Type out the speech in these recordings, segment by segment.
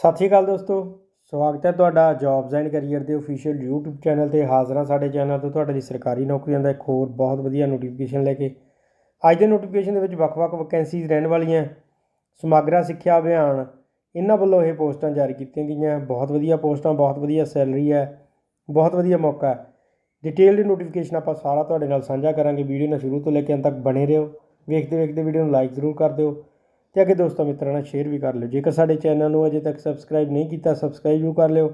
ਸਤਿ ਸ਼੍ਰੀ ਅਕਾਲ ਦੋਸਤੋ, ਸਵਾਗਤ ਹੈ ਤੁਹਾਡਾ ਜੌਬਸ ਐਂਡ ਕੈਰੀਅਰ ਦੇ ਅਫੀਸ਼ੀਅਲ YouTube ਚੈਨਲ ਤੇ ਹਾਜ਼ਰ ਹਾਂ ਸਾਡੇ ਚੈਨਲ ਤੋਂ ਤੁਹਾਡੇ ਲਈ ਸਰਕਾਰੀ ਨੌਕਰੀਆਂ ਦਾ ਇੱਕ ਹੋਰ ਬਹੁਤ ਵਧੀਆ ਨੋਟੀਫਿਕੇਸ਼ਨ ਲੈ ਕੇ। ਅੱਜ ਦੇ ਨੋਟੀਫਿਕੇਸ਼ਨ ਦੇ ਵਿੱਚ ਵੱਖ-ਵੱਖ ਵੈਕੈਂਸੀਜ਼ ਰਹਿਣ ਵਾਲੀਆਂ ਸਮਾਗਰਾ ਸਿੱਖਿਆ ਅਭਿਆਨ, ਇਹਨਾਂ ਵੱਲੋਂ ਇਹ ਪੋਸਟਾਂ ਜਾਰੀ ਕੀਤੀਆਂ ਗਈਆਂ। ਬਹੁਤ ਵਧੀਆ ਪੋਸਟਾਂ, ਬਹੁਤ ਵਧੀਆ ਸੈਲਰੀ ਹੈ, ਬਹੁਤ ਵਧੀਆ ਮੌਕਾ ਹੈ। ਡਿਟੇਲਡ ਨੋਟੀਫਿਕੇਸ਼ਨ ਆਪਾਂ ਸਾਰਾ ਤੁਹਾਡੇ ਨਾਲ ਸਾਂਝਾ ਕਰਾਂਗੇ। ਵੀਡੀਓ ਨੂੰ ਸ਼ੁਰੂ ਤੋਂ ਲੈ ਕੇ ਅੰਤ ਤੱਕ ਬਣੇ ਰਹੋ। ਵੇਖਦੇ ਵੇਖਦੇ ਵੀਡੀਓ ਨੂੰ ਲਾਈਕ ਜ਼ਰੂਰ ਕਰ ਦਿਓ। ਤੇ ਅੱਗੇ ਦੋਸਤਾਂ ਮਿੱਤਰਾਂ ਨਾਲ ਸ਼ੇਅਰ ਵੀ ਕਰ ਲਿਓ। ਜੇਕਰ ਸਾਡੇ ਚੈਨਲ ਨੂੰ ਅਜੇ ਤੱਕ ਸਬਸਕ੍ਰਾਈਬ ਨਹੀਂ ਕੀਤਾ ਸਬਸਕ੍ਰਾਈਬ ਵੀ ਕਰ ਲਿਓ।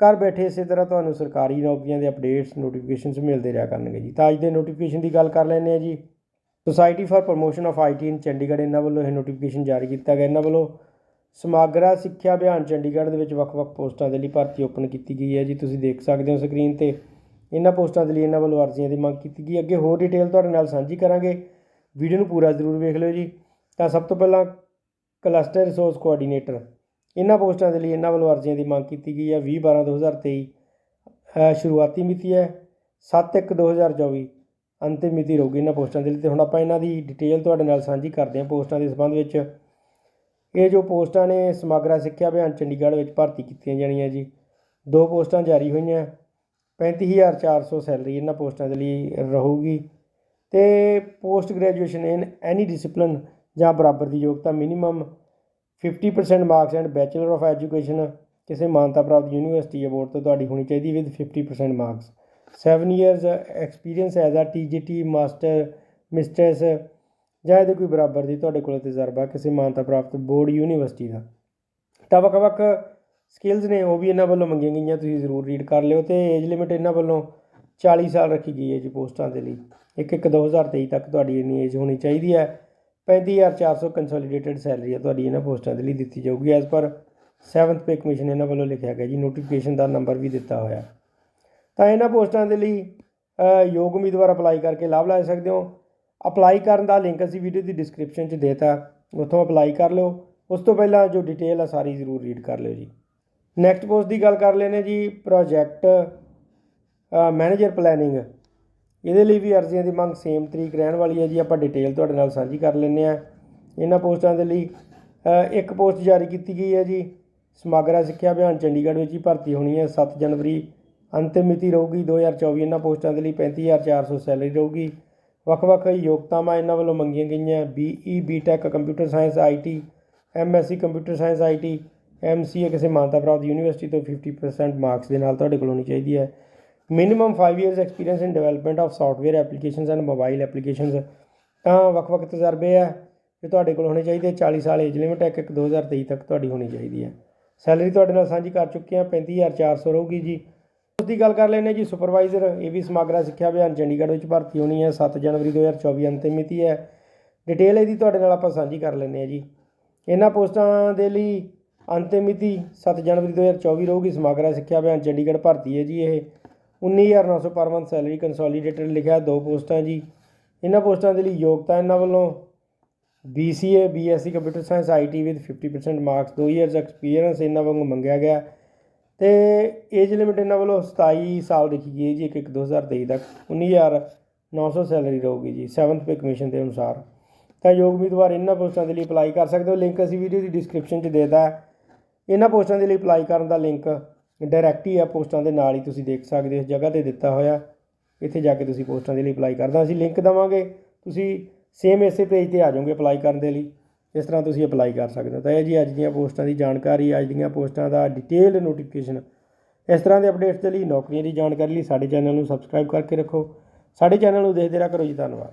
ਘਰ ਬੈਠੇ ਇਸੇ ਤਰ੍ਹਾਂ ਤੁਹਾਨੂੰ ਸਰਕਾਰੀ ਨੌਕਰੀਆਂ ਦੇ ਅਪਡੇਟਸ ਨੋਟੀਫਿਕੇਸ਼ਨਸ ਮਿਲਦੇ ਰਿਹਾ ਕਰਨਗੇ ਜੀ। ਤਾਂ ਅੱਜ ਦੇ ਨੋਟੀਫਿਕੇਸ਼ਨ ਦੀ ਗੱਲ ਕਰ ਲੈਂਦੇ ਆ ਜੀ। Society for promotion of IT in Chandigarh, ਇਹਨਾਂ ਵੱਲੋਂ ਇਹ ਨੋਟੀਫਿਕੇਸ਼ਨ ਜਾਰੀ ਕੀਤਾ ਗਿਆ। ਇਹਨਾਂ ਵੱਲੋਂ ਸਮਾਗਰਾ ਸਿੱਖਿਆ ਅਭਿਆਨ ਚੰਡੀਗੜ੍ਹ ਦੇ ਵਿੱਚ ਵੱਖ-ਵੱਖ ਪੋਸਟਾਂ ਦੇ ਲਈ ਭਰਤੀ ਓਪਨ ਕੀਤੀ ਗਈ ਹੈ ਜੀ। ਤੁਸੀਂ ਦੇਖ ਸਕਦੇ ਹੋ ਸਕਰੀਨ ਤੇ ਇਹਨਾਂ ਪੋਸਟਾਂ ਦੇ ਲਈ ਇਹਨਾਂ ਵੱਲੋਂ ਅਰਜ਼ੀਆਂ ਦੀ ਮੰਗ ਕੀਤੀ ਗਈ ਅੱਗੇ ਹੋਰ ਡਿਟੇਲ ਤੁਹਾਡੇ ਨਾਲ ਸਾਂਝੀ ਕਰਾਂਗੇ। ਵੀਡੀਓ ਨੂੰ ਪੂਰਾ ਜ਼ਰੂਰ ਵੇਖ ਲਿਓ ਜੀ। ਤਾਂ ਸਭ ਤੋਂ ਪਹਿਲਾਂ ਕਲਸਟਰ ਰਿਸੋਰਸ ਕੋਆਰਡੀਨੇਟਰ। ਇਹਨਾਂ ਪੋਸਟਾਂ ਦੇ ਲਈ ਇਹਨਾਂ ਵੱਲੋਂ ਅਰਜ਼ੀਆਂ ਦੀ ਮੰਗ ਕੀਤੀ ਗਈ ਹੈ। 20 12 2023 ਅ, ਸ਼ੁਰੂਆਤੀ ਮਿਤੀ ਹੈ। 7 1 2024 ਅੰਤਿਮ ਮਿਤੀ ਰਹੂਗੀ ਇਹਨਾਂ ਪੋਸਟਾਂ ਦੇ ਲਈ। ਤੇ ਹੁਣ ਆਪਾਂ ਇਹਨਾਂ ਦੀ ਡਿਟੇਲ ਤੁਹਾਡੇ ਨਾਲ ਸਾਂਝੀ ਕਰਦੇ ਹਾਂ ਪੋਸਟਾਂ ਦੇ ਸੰਬੰਧ ਵਿੱਚ। ਇਹ ਜੋ ਪੋਸਟਾਂ ਨੇ ਸਮਗਰਾ ਸਿੱਖਿਆ ਅਭਿਆਨ ਚੰਡੀਗੜ੍ਹ ਵਿੱਚ ਭਰਤੀ ਕੀਤੀਆਂ ਜਾਣੀਆਂ ਜੀ। ਦੋ ਪੋਸਟਾਂ ਜਾਰੀ ਹੋਈਆਂ। 35400 ਸੈਲਰੀ ਇਹਨਾਂ ਪੋਸਟਾਂ ਦੇ ਲਈ ਰਹੂਗੀ। ਤੇ post graduation in any discipline ਜਾਂ ਬਰਾਬਰ ਦੀ ਯੋਗਤਾ minimum 50% marks and bachelor of education ਕਿਸੇ ਮਾਨਤਾ ਪ੍ਰਾਪਤ ਯੂਨੀਵਰਸਿਟੀ ਅਵਾਰਡ ਤੋਂ ਤੁਹਾਡੀ ਹੋਣੀ ਚਾਹੀਦੀ with 50% marks 7 years experience as a TGT master mistress ਜਾਂ ਇਹਦੇ ਕੋਈ ਬਰਾਬਰ ਦੀ ਤੁਹਾਡੇ ਕੋਲ ਤਜਰਬਾ ਕਿਸੇ ਮਾਨਤਾ ਪ੍ਰਾਪਤ ਬੋਰਡ ਯੂਨੀਵਰਸਿਟੀ ਦਾ। ਤਾਂ ਵੱਖ ਵੱਖ ਸਕਿੱਲਸ ਨੇ, ਉਹ ਵੀ ਇਹਨਾਂ ਵੱਲੋਂ ਮੰਗੀਆਂ ਗਈਆਂ, ਤੁਸੀਂ ਜ਼ਰੂਰ ਰੀਡ ਕਰ ਲਿਓ ਤੇ ਏਜ ਲਿਮਿਟ ਇਹਨਾਂ ਵੱਲੋਂ 40 ਸਾਲ ਰੱਖੀ ਗਈ ਹੈ ਜੀ ਪੋਸਟਾਂ ਦੇ ਲਈ। 1 1 2023 ਤੱਕ ਤੁਹਾਡੀ ਇੰਨੀ ਏਜ ਹੋਣੀ ਚਾਹੀਦੀ ਹੈ। 35400 ਕੰਸੋਲੀਡੇਟਡ ਸੈਲਰੀ ਹੈ ਤੁਹਾਡੀ ਇਹਨਾਂ ਪੋਸਟਾਂ ਦੇ ਲਈ ਦਿੱਤੀ ਜਾਊਗੀ। As per 7th pay commission ਇਹਨਾਂ ਵੱਲੋਂ ਲਿਖਿਆ ਗਿਆ ਜੀ ਨੋਟੀਫਿਕੇਸ਼ਨ ਦਾ ਨੰਬਰ ਵੀ ਦਿੱਤਾ ਹੋਇਆ। ਤਾਂ ਇਹਨਾਂ ਪੋਸਟਾਂ ਦੇ ਲਈ ਯੋਗ ਉਮੀਦਵਾਰ ਅਪਲਾਈ ਕਰਕੇ ਲਾਭ ਲੈ ਸਕਦੇ ਹੋ। ਅਪਲਾਈ ਕਰਨ ਦਾ ਲਿੰਕ ਅਸੀਂ ਵੀਡੀਓ ਦੀ ਡਿਸਕ੍ਰਿਪਸ਼ਨ 'ਚ ਦੇਤਾ, ਉੱਥੋਂ ਅਪਲਾਈ ਕਰ ਲਿਓ। ਉਸ ਤੋਂ ਪਹਿਲਾਂ ਜੋ ਡਿਟੇਲ ਆ ਸਾਰੀ ਜ਼ਰੂਰ ਰੀਡ ਕਰ ਲਿਓ ਜੀ। ਨੈਕਸਟ ਪੋਸਟ ਦੀ ਗੱਲ ਕਰ ਲੈਨੇ ਜੀ ਪ੍ਰੋਜੈਕਟ ਮੈਨੇਜਰ ਪਲੈਨਿੰਗ ਇਹਦੇ ਲਈ ਵੀ ਅਰਜ਼ੀਆਂ ਦੀ ਮੰਗ ਸੇਮ ਤਰੀਕ ਰਹਿਣ ਵਾਲੀ ਹੈ ਜੀ। ਆਪਾਂ ਡਿਟੇਲ ਤੁਹਾਡੇ ਨਾਲ ਸਾਂਝੀ ਕਰ ਲੈਂਦੇ ਆ ਇਹਨਾਂ ਪੋਸਟਾਂ ਦੇ ਲਈ ਇੱਕ ਪੋਸਟ ਜਾਰੀ ਕੀਤੀ ਗਈ ਹੈ ਜੀ। ਸਮਾਗਰਾ ਸਿੱਖਿਆ ਅਭਿਆਨ ਚੰਡੀਗੜ੍ਹ ਵਿੱਚ ਹੀ ਭਰਤੀ ਹੋਣੀ ਹੈ। 7 ਜਨਵਰੀ ਅੰਤਿਮ ਮਿਤੀ ਰਹੂਗੀ। 2024 ਇਹਨਾਂ ਪੋਸਟਾਂ ਦੇ ਲਈ 35400 ਸੈਲਰੀ ਰਹੂਗੀ। ਵੱਖ-ਵੱਖ ਯੋਗਤਾਵਾਂ ਇਹਨਾਂ ਵੱਲੋਂ ਮੰਗੀਆਂ ਗਈਆਂ। BE BTech computer science IT MSc computer science IT MCA ਕਿਸੇ ਮਾਨਤਾ ਪ੍ਰਾਪਤ ਯੂਨੀਵਰਸਿਟੀ ਤੋਂ 50% ਮਾਰਕਸ ਦੇ ਨਾਲ ਤੁਹਾਡੇ ਕੋਲ ਹੋਣੀ ਚਾਹੀਦੀ ਹੈ। Minimum 5 years experience in development of software applications and mobile applications ਤਾਂ ਵੱਖ-ਵੱਖ ਤਜਰਬੇ ਆ ਕਿ ਤੁਹਾਡੇ ਕੋਲ ਹੋਣੇ ਚਾਹੀਦੇ 40 ਸਾਲ ਏਜ ਲਿਮਿਟ ਹੈ 1 2023 ਤੱਕ ਤੁਹਾਡੀ ਹੋਣੀ ਚਾਹੀਦੀ ਹੈ ਸੈਲਰੀ ਤੁਹਾਡੇ ਨਾਲ ਸਾਂਝੀ ਕਰ ਚੁੱਕੇ ਹਾਂ 35400 ਰਹੂਗੀ ਜੀ। ਉਸ ਦੀ ਗੱਲ ਕਰ ਲੈਂਦੇ ਜੀ ਸੁਪਰਵਾਈਜ਼ਰ ਇਹ ਵੀ ਸਮਾਗਰਾ ਸਿੱਖਿਆ ਅਭਿਆਨ ਚੰਡੀਗੜ੍ਹ ਵਿੱਚ ਭਰਤੀ ਹੋਣੀ ਹੈ 7 ਜਨਵਰੀ 2024 ਅੰਤਿਮ ਮਿਤੀ ਹੈ ਡਿਟੇਲ ਇਹਦੀ ਤੁਹਾਡੇ ਨਾਲ ਆਪਾਂ ਸਾਂਝੀ ਕਰ ਲੈਂਦੇ ਹਾਂ ਜੀ। ਇਹਨਾਂ ਪੋਸਟਾਂ ਦੇ ਲਈ ਅੰਤਿਮ ਮਿਤੀ 7 ਜਨਵਰੀ 2024 ਰਹੂਗੀ, ਸਮਾਗਰਾ ਸਿੱਖਿਆ ਅਭਿਆਨ ਚੰਡੀਗੜ੍ਹ ਭਰਤੀ ਹੈ ਜੀ ਇਹ। 19900 ਪਰ ਮੰਥ ਸੈਲਰੀ ਕੰਸੋਲੀਡੇਟਡ ਲਿਖਿਆ, ਦੋ ਪੋਸਟਾਂ ਜੀ। ਇਹਨਾਂ ਪੋਸਟਾਂ ਦੇ ਲਈ ਯੋਗਤਾ ਇਹਨਾਂ ਵੱਲੋਂ। BCA BSc computer science IT with 50% marks 2 years experience ਇਹਨਾਂ ਵਾਂਗੂ ਮੰਗਿਆ ਗਿਆ। ਤੇ ਏਜ ਲਿਮਿਟ ਇਹਨਾਂ ਵੱਲੋਂ 27 ਸਾਲ ਲਿਖੀ ਗਈ ਹੈ ਜੀ 1 1 2023 ਤੱਕ। 19900 ਸੈਲਰੀ ਰਹੂਗੀ ਜੀ 7th ਪੇ ਕਮਿਸ਼ਨ ਦੇ ਅਨੁਸਾਰ। ਤਾਂ ਯੋਗ ਉਮੀਦਵਾਰ ਇਹਨਾਂ ਪੋਸਟਾਂ ਦੇ ਲਈ ਅਪਲਾਈ ਕਰ ਸਕਦੇ ਹੋ। ਲਿੰਕ ਅਸੀਂ ਵੀਡੀਓ ਦੀ ਡਿਸਕ੍ਰਿਪਸ਼ਨ 'ਚ ਦੇਤਾ ਇਹਨਾਂ ਪੋਸਟਾਂ ਦੇ ਲਈ ਅਪਲਾਈ ਕਰਨ ਦਾ ਲਿੰਕ ਡਾਇਰੈਕਟ ਹੀ ਆ, ਪੋਸਟਾਂ ਦੇ ਨਾਲ ਹੀ ਤੁਸੀਂ ਦੇਖ ਸਕਦੇ ਹੋ, ਇਸ ਜਗ੍ਹਾ ਤੇ ਦਿੱਤਾ ਹੋਇਆ। ਇੱਥੇ ਜਾ ਕੇ ਤੁਸੀਂ ਪੋਸਟਾਂ ਦੇ ਲਈ ਅਪਲਾਈ ਕਰਦਾ। ਅਸੀਂ ਲਿੰਕ ਦਵਾਂਗੇ। ਤੁਸੀਂ ਸੇਮ ਇਸੇ ਪੇਜ ਤੇ ਆ ਜਾਓਗੇ ਅਪਲਾਈ ਕਰਨ ਦੇ ਲਈ। ਇਸ ਤਰ੍ਹਾਂ ਤੁਸੀਂ ਅਪਲਾਈ ਕਰ ਸਕਦੇ ਹੋ। ਤਾਂ ਇਹ ਜੀ ਅੱਜ ਦੀਆਂ ਪੋਸਟਾਂ ਦੀ ਜਾਣਕਾਰੀ, ਅੱਜ ਦੀਆਂ ਪੋਸਟਾਂ ਦਾ ਡਿਟੇਲ ਨੋਟੀਫਿਕੇਸ਼ਨ ਇਸ ਤਰ੍ਹਾਂ ਦੇ ਅਪਡੇਟਸ ਦੇ ਲਈ ਨੌਕਰੀਆਂ ਦੀ ਜਾਣਕਾਰੀ ਲਈ ਸਾਡੇ ਚੈਨਲ ਨੂੰ ਸਬਸਕ੍ਰਾਈਬ ਕਰਕੇ ਰੱਖੋ। ਸਾਡੇ ਚੈਨਲ ਨੂੰ ਦੇਖਦੇ ਰਿਹਾ ਕਰੋ ਜੀ। ਧੰਨਵਾਦ।